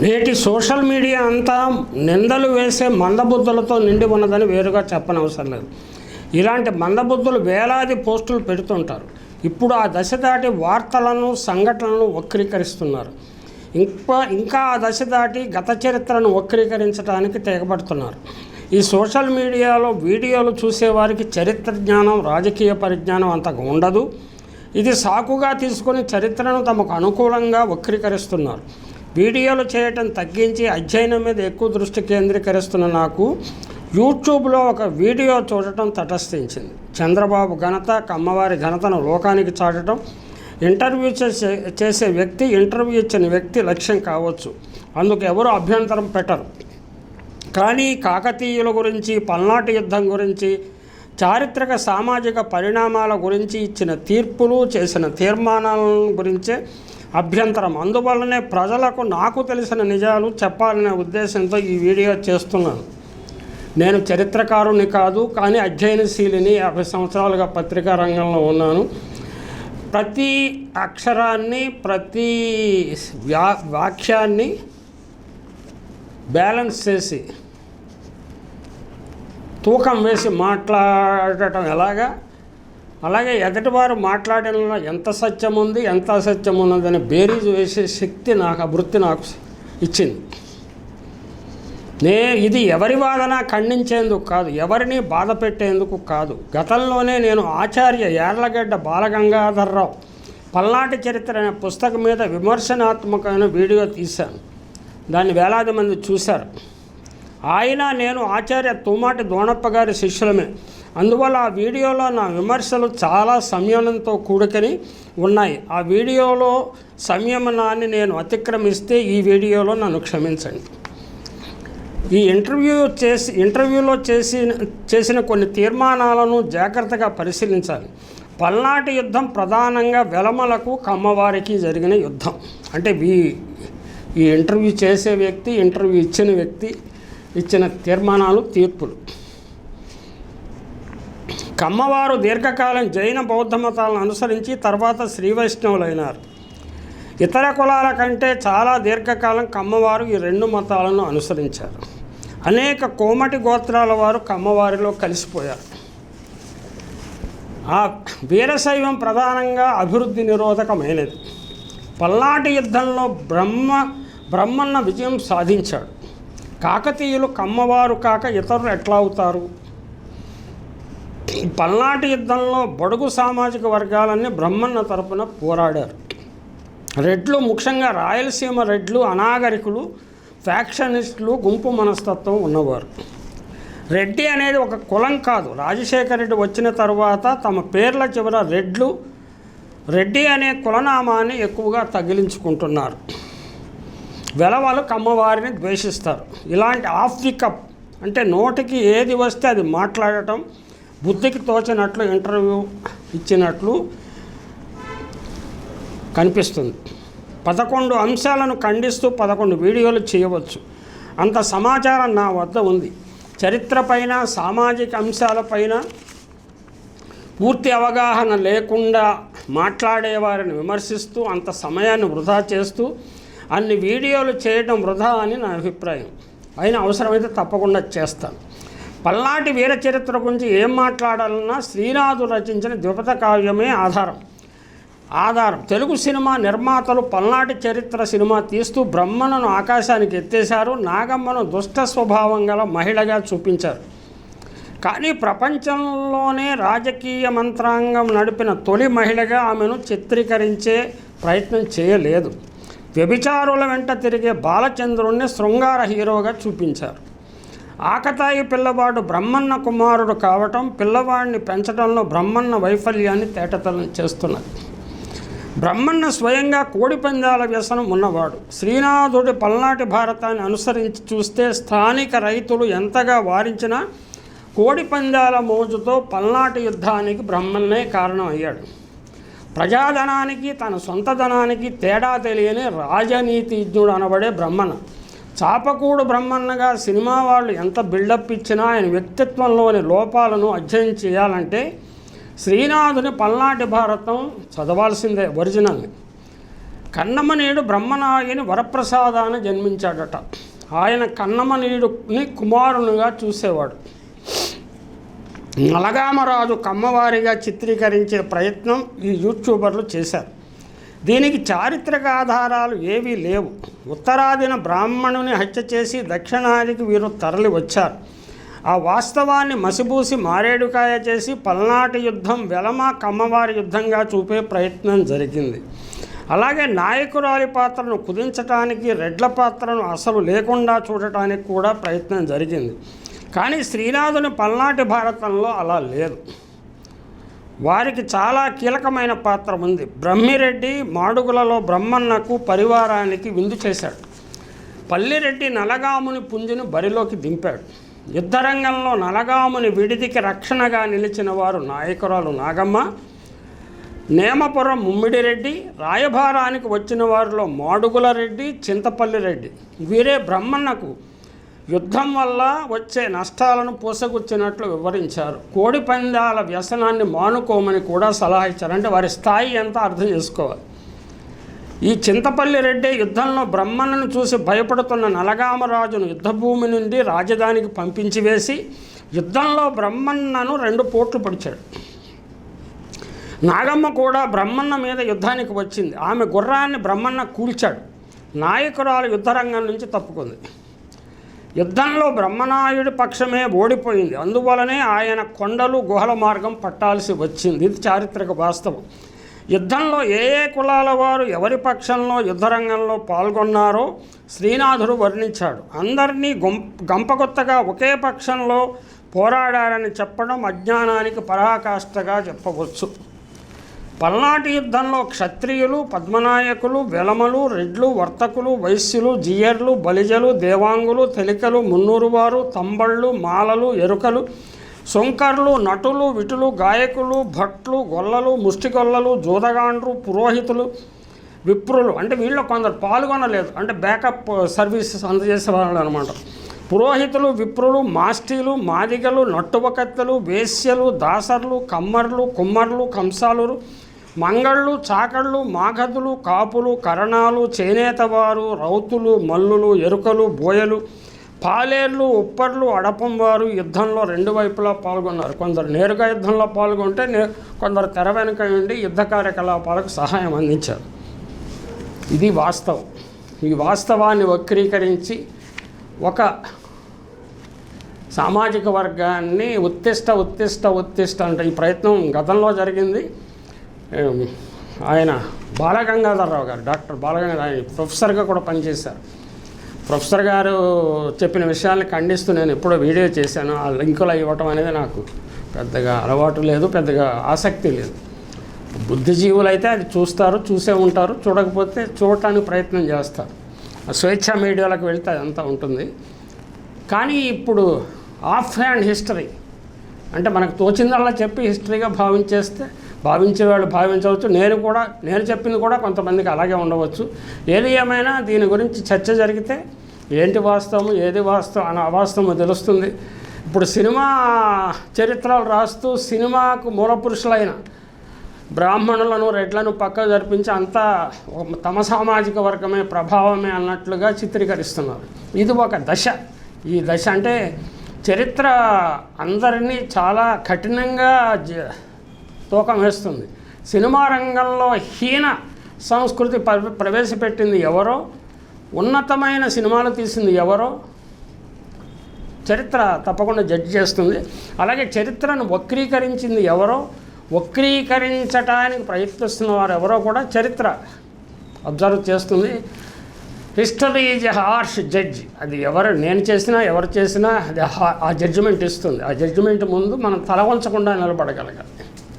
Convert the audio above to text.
నేటి social media అంతా నిందలు వేసే మందబుద్ధులతో నిండి ఉన్నదని వేరుగా చెప్పనవసరం లేదు. ఇలాంటి మందబుద్ధులు వేలాది పోస్టులు పెడుతుంటారు. ఇప్పుడు ఆ దశ దాటి వార్తలను సంఘటనలను వక్రీకరిస్తున్నారు. ఇంకా ఇంకా ఆ దశ దాటి గత చరిత్రను వక్రీకరించడానికి తెగబడుతున్నారు. ఈ సోషల్ మీడియాలో వీడియోలు చూసేవారికి చరిత్ర జ్ఞానం రాజకీయ పరిజ్ఞానం అంతగా ఉండదు. ఇది సాకుగా తీసుకొని చరిత్రను తమకు అనుకూలంగా వక్రీకరిస్తున్నారు. వీడియోలు చేయటం తగ్గించి అధ్యయనం మీద ఎక్కువ దృష్టి కేంద్రీకరిస్తున్న నాకు యూట్యూబ్లో ఒక వీడియో చూడటం తటస్థించింది. చంద్రబాబు ఘనత కమ్మవారి ఘనతను లోకానికి చాటడం ఇంటర్వ్యూ చేసే చేసే వ్యక్తి ఇంటర్వ్యూ ఇచ్చిన వ్యక్తి లక్ష్యం కావచ్చు. అందుకు ఎవరు అభ్యంతరం పెట్టరు. కానీ కాకతీయుల గురించి పల్నాటి యుద్ధం గురించి చారిత్రక సామాజిక పరిణామాల గురించి ఇచ్చిన తీర్పులు చేసిన తీర్మానాల గురించే అభ్యంతరం. అందువల్లనే ప్రజలకు నాకు తెలిసిన నిజాలు చెప్పాలనే ఉద్దేశంతో ఈ వీడియో చేస్తున్నాను. నేను చరిత్రకారుని కాదు కానీ అధ్యయనశీలిని యాభై సంవత్సరాలుగా పత్రికా రంగంలో ఉన్నాను. ప్రతి అక్షరాన్ని ప్రతి వ్యా వాక్యాన్ని బ్యాలెన్స్ చేసి తూకం వేసి మాట్లాడటం ఎలాగా? అలాగే ఎదటివారు మాట్లాడడంలో ఎంత సత్యం ఉంది ఎంత అసత్యం ఉన్నదని బేరీజు వేసే శక్తి నాకు ఆ వృత్తి నాకు ఇచ్చింది. నే ఇది ఎవరి వాదన ఖండించేందుకు కాదు ఎవరిని బాధ పెట్టేందుకు కాదు. గతంలోనే నేను ఆచార్య యార్లగడ్డ బాలగంగాధర్రావు పల్నాటి చరిత్ర అనే పుస్తకం మీద విమర్శనాత్మకమైన వీడియో తీశాను. దాన్ని వేలాది మంది చూశారు. ఆయన నేను ఆచార్య తుమాటి దోణప్ప గారి శిష్యులమే. అందువల్ల ఆ వీడియోలో నా విమర్శలు చాలా సంయమనంతో కూడుకొని ఉన్నాయి. ఆ వీడియోలో సంయమనాన్ని నేను అతిక్రమిస్తే ఈ వీడియోలో నన్ను క్షమించండి. ఈ ఇంటర్వ్యూ చేసి ఇంటర్వ్యూలో చేసి చేసిన కొన్ని తీర్మానాలను జాగ్రత్తగా పరిశీలించాలి. పల్నాటి యుద్ధం ప్రధానంగా వెలమలకు కమ్మవారికి జరిగిన యుద్ధం. అంటే ఈ ఈ ఇంటర్వ్యూ చేసే వ్యక్తి ఇంటర్వ్యూ ఇచ్చిన వ్యక్తి ఇచ్చిన తీర్మానాలు తీర్పులు. కమ్మవారు దీర్ఘకాలం జైన బౌద్ధ మతాలను అనుసరించి తర్వాత శ్రీ వైష్ణవులైనారు ఇతర కులాల కంటే చాలా దీర్ఘకాలం కమ్మవారు ఈ రెండు మతాలను అనుసరించారు. అనేక కోమటి గోత్రాల వారు కమ్మవారిలో కలిసిపోయారు. ఆ వీరశైవం ప్రధానంగా అభివృద్ధి నిరోధకమైనది. పల్నాటి యుద్ధంలో బ్రహ్మ బ్రహ్మన్న విజయం సాధించాడు. కాకతీయులు కమ్మవారు కాక ఇతరులు ఎట్లా అవుతారు? పల్నాటి యుద్ధంలో బడుగు సామాజిక వర్గాలన్నీ బ్రహ్మన్న తరపున పోరాడారు. రెడ్లు ముఖ్యంగా రాయలసీమ రెడ్లు అనాగరికులు ఫ్యాక్షనిస్టులు గుంపు మనస్తత్వం ఉన్నవారు. రెడ్డి అనేది ఒక కులం కాదు. రాజశేఖర రెడ్డి వచ్చిన తర్వాత తమ పేర్ల చివర రెడ్లు రెడ్డి అనే కులనామాన్ని ఎక్కువగా తగిలించుకుంటున్నారు. వెలవలు కమ్మవారిని ద్వేషిస్తారు. ఇలాంటి ఆఫ్ ది కప్ అంటే నోటికి ఏది వస్తే అది మాట్లాడటం బుద్ధికి తోచినట్లు ఇంటర్వ్యూ ఇచ్చినట్లు కనిపిస్తుంది. పదకొండు అంశాలను ఖండిస్తూ పదకొండు వీడియోలు చేయవచ్చు. అంత సమాచారం నా వద్ద ఉంది. చరిత్రపైన సామాజిక అంశాలపైన పూర్తి అవగాహన లేకుండా మాట్లాడేవారిని విమర్శిస్తూ అంత సమయాన్ని వృధా చేస్తూ అన్ని వీడియోలు చేయడం వృధా అని నా అభిప్రాయం. అయినా అవసరమైతే తప్పకుండా చేస్తాను. పల్నాటి వీర చరిత్ర గురించి ఏం మాట్లాడాలన్నా శ్రీనాథు రచించిన ద్విపద కావ్యమే ఆధారం. ఆధారం. తెలుగు సినిమా నిర్మాతలు పల్నాటి చరిత్ర సినిమా తీస్తూ బ్రహ్మణను ఆకాశానికి ఎత్తేశారు. నాగమ్మను దుష్ట స్వభావం గల మహిళగా చూపించారు. కానీ ప్రపంచంలోనే రాజకీయ మంత్రాంగం నడిపిన తొలి మహిళగా ఆమెను చిత్రీకరించే ప్రయత్నం చేయలేదు. వ్యభిచారుల వెంట తిరిగే బాలచంద్రుణ్ణి శృంగార హీరోగా చూపించారు. ఆకతాయి పిల్లవాడు బ్రహ్మన్న కుమారుడు కావటం పిల్లవాడిని పెంచడంలో బ్రహ్మన్న వైఫల్యాన్ని తేటతలం చేస్తున్నది. బ్రహ్మన్న స్వయంగా కోడిపందాల వ్యసనం ఉన్నవాడు. శ్రీనాథుడి పల్నాటి భారతాన్ని అనుసరించి చూస్తే స్థానిక రైతులు ఎంతగా వారించినా కోడిపందాల మోజుతో పల్నాటి యుద్ధానికి బ్రహ్మన్నే కారణం అయ్యాడు ప్రజాధనానికి తన సొంత ధనానికి తేడా తెలియని రాజనీతిజ్ఞుడు అనబడే బ్రహ్మణ చాపకూడు బ్రహ్మన్నగా సినిమా వాళ్ళు ఎంత బిల్డప్ ఇచ్చినా ఆయన వ్యక్తిత్వంలోని లోపాలను అధ్యయనం చేయాలంటే శ్రీనాథుని పల్నాటి భారతం చదవాల్సిందే ఒరిజినల్ని. కన్నమనీయుడు బ్రహ్మనాగిని వరప్రసాదాన్ని జన్మించాడట. ఆయన కన్నమనీయుడిని కుమారునిగా చూసేవాడు. నలగామరాజు కమ్మవారిగా చిత్రీకరించే ప్రయత్నం ఈ యూట్యూబర్లు చేశారు. దీనికి చారిత్రక ఆధారాలు ఏవీ లేవు. ఉత్తరాదిన బ్రాహ్మణుని హత్య చేసి దక్షిణాదికి వీరు తరలి వచ్చారు. ఆ వాస్తవాన్ని మసిబూసి మారేడుకాయ చేసి పల్నాటి యుద్ధం వెలమ కమ్మవారి యుద్ధంగా చూపే ప్రయత్నం జరిగింది. అలాగే నాయకురాలి పాత్రను కుదించటానికి రెడ్ల పాత్రను అసలు లేకుండా చూడటానికి కూడా ప్రయత్నం జరిగింది. కానీ శ్రీనాథుని పల్నాటి భారతంలో అలా లేదు. వారికి చాలా కీలకమైన పాత్ర ఉంది. బ్రహ్మిరెడ్డి మాడుగులలో బ్రహ్మన్నకు పరివారానికి విందు చేశాడు. పల్లిరెడ్డి నలగాముని పుంజుని బరిలోకి దింపాడు. యుద్ధరంగంలో నలగాముని విడిదికి రక్షణగా నిలిచిన వారు నాయకురాలు నాగమ్మ నేమపురం ముమ్మిడిరెడ్డి రాయభారానికి వచ్చిన వారిలో మాడుగుల రెడ్డి చింతపల్లి రెడ్డి వీరే బ్రహ్మన్నకు యుద్ధం వల్ల వచ్చే నష్టాలను పూసగుచ్చినట్లు వివరించారు. కోడి పందాల వ్యసనాన్ని మానుకోమని కూడా సలహా ఇచ్చారు. అంటే వారి స్థాయి ఎంత అర్థం చేసుకోవాలి. ఈ చింతపల్లి రెడ్డి యుద్ధంలో బ్రహ్మణను చూసి భయపడుతున్న నలగామరాజును యుద్ధభూమి నుండి రాజధానికి పంపించి వేసి యుద్ధంలో బ్రహ్మన్నను రెండు పోట్లు పొడిచాడు. నాగమ్మ కూడా బ్రహ్మన్న మీద యుద్ధానికి వచ్చింది. ఆమె గుర్రాన్ని బ్రహ్మన్న కూల్చాడు. నాయకురాలు యుద్ధరంగం నుంచి తప్పుకుంది. యుద్ధంలో బ్రహ్మనాయుడి పక్షమే ఓడిపోయింది. అందువలనే ఆయన కొండలు గుహల మార్గం పట్టాల్సి వచ్చింది. ఇది చారిత్రక వాస్తవం. యుద్ధంలో ఏ ఏ కులాల వారు ఎవరి పక్షంలో యుద్ధరంగంలో పాల్గొన్నారో శ్రీనాథుడు వర్ణించాడు. అందరినీ గొం గంపగొత్తగా ఒకే పక్షంలో పోరాడారని చెప్పడం అజ్ఞానానికి పరాకాష్ఠగా చెప్పవచ్చు. పల్నాటి యుద్ధంలో క్షత్రియులు పద్మనాయకులు వెలమలు రెడ్లు వర్తకులు వైశ్యులు జియర్లు బలిజలు దేవాంగులు తెలికలు మున్నూరువారు తంబళ్ళు మాలలు ఎరుకలు సొంకర్లు నటులు విటులు గాయకులు భట్లు గొల్లలు ముష్టిగొల్లలు జోదగాండ్రు పురోహితులు విప్రులు. అంటే వీళ్ళు కొందరు పాల్గొనలేదు. అంటే బ్యాకప్ సర్వీసెస్ అందజేసే వాళ్ళు అనమాట పురోహితులు విప్రులు మాస్టీలు మాదిగలు నట్టుబకత్తెలు వేశ్యలు దాసర్లు కమ్మర్లు కుమ్మర్లు కంసాలురు మంగళ్ళు చాకళ్ళు మాఘదులు కాపులు కరణాలు చేనేతవారు రౌతులు మల్లులు ఎరుకలు బోయలు పాలేర్లు ఉప్పర్లు అడపం వారు యుద్ధంలో రెండు వైపులా పాల్గొన్నారు. కొందరు నేరుగా యుద్ధంలో పాల్గొంటే నే కొందరు తెర వెనుక ఉండి యుద్ధ కార్యకలాపాలకు సహాయం అందించారు. ఇది వాస్తవం. ఈ వాస్తవాన్ని వక్రీకరించి ఒక సామాజిక వర్గాన్ని ఉత్తిష్ట ఉత్తిష్ట ఉత్తిష్ట అంటే ఈ ప్రయత్నం గతంలో జరిగింది. ఆయన బాలగంగాధరరావు గారు డాక్టర్ బాలగంగాధర ఆయన ప్రొఫెసర్గా కూడా పనిచేశారు. ప్రొఫెసర్ గారు చెప్పిన విషయాల్ని ఖండిస్తూ నేను ఎప్పుడో వీడియో చేశాను. ఆ లింకులు ఇవ్వటం అనేది నాకు పెద్దగా అలవాటు లేదు పెద్దగా ఆసక్తి లేదు. బుద్ధిజీవులు అయితే అది చూస్తారు చూసే ఉంటారు చూడకపోతే చూడటానికి ప్రయత్నం చేస్తారు. స్వేచ్ఛ మీడియాలకు వెళ్తే అదంతా ఉంటుంది. కానీ ఇప్పుడు ఆఫ్ హ్యాండ్ హిస్టరీ. అంటే మనకు తోచిందల్లా చెప్పి హిస్టరీగా భావించేస్తే భావించే వాళ్ళు భావించవచ్చు. నేను కూడా నేను చెప్పింది కూడా కొంతమందికి అలాగే ఉండవచ్చు. ఏది ఏమైనా దీని గురించి చర్చ జరిగితే ఏంటి వాస్తవం ఏది వాస్తవం అని అవాస్తవం తెలుస్తుంది. ఇప్పుడు సినిమా చరిత్రలు రాస్తూ సినిమాకు మూలపురుషులైన బ్రాహ్మణులను రెడ్లను పక్క జరిపించి అంతా తమ సామాజిక వర్గమే ప్రభావమే అన్నట్లుగా చిత్రీకరిస్తున్నారు. ఇది ఒక దశ. ఈ దశ అంటే చరిత్ర అందరినీ చాలా కఠినంగా జ- తూకం వేస్తుంది. సినిమా రంగంలో హీన సంస్కృతి ప్ర- ప్రవేశపెట్టింది ఎవరో ఉన్నతమైన సినిమాలు తీసింది ఎవరో చరిత్ర తప్పకుండా జడ్జి చేస్తుంది. అలాగే చరిత్రను వక్రీకరించింది ఎవరో వక్రీకరించటానికి ప్రయత్నిస్తున్న వారు ఎవరో కూడా చరిత్ర అబ్జర్వ్ చేస్తుంది. History is a harsh judge. అది ఎవరు నేను చేసినా ఎవరు చేసినా అది ఆ జడ్జిమెంట్ ఇస్తుంది. ఆ జడ్జిమెంట్ ముందు మనం తల వంచకుండా నిలబడగలగాలి.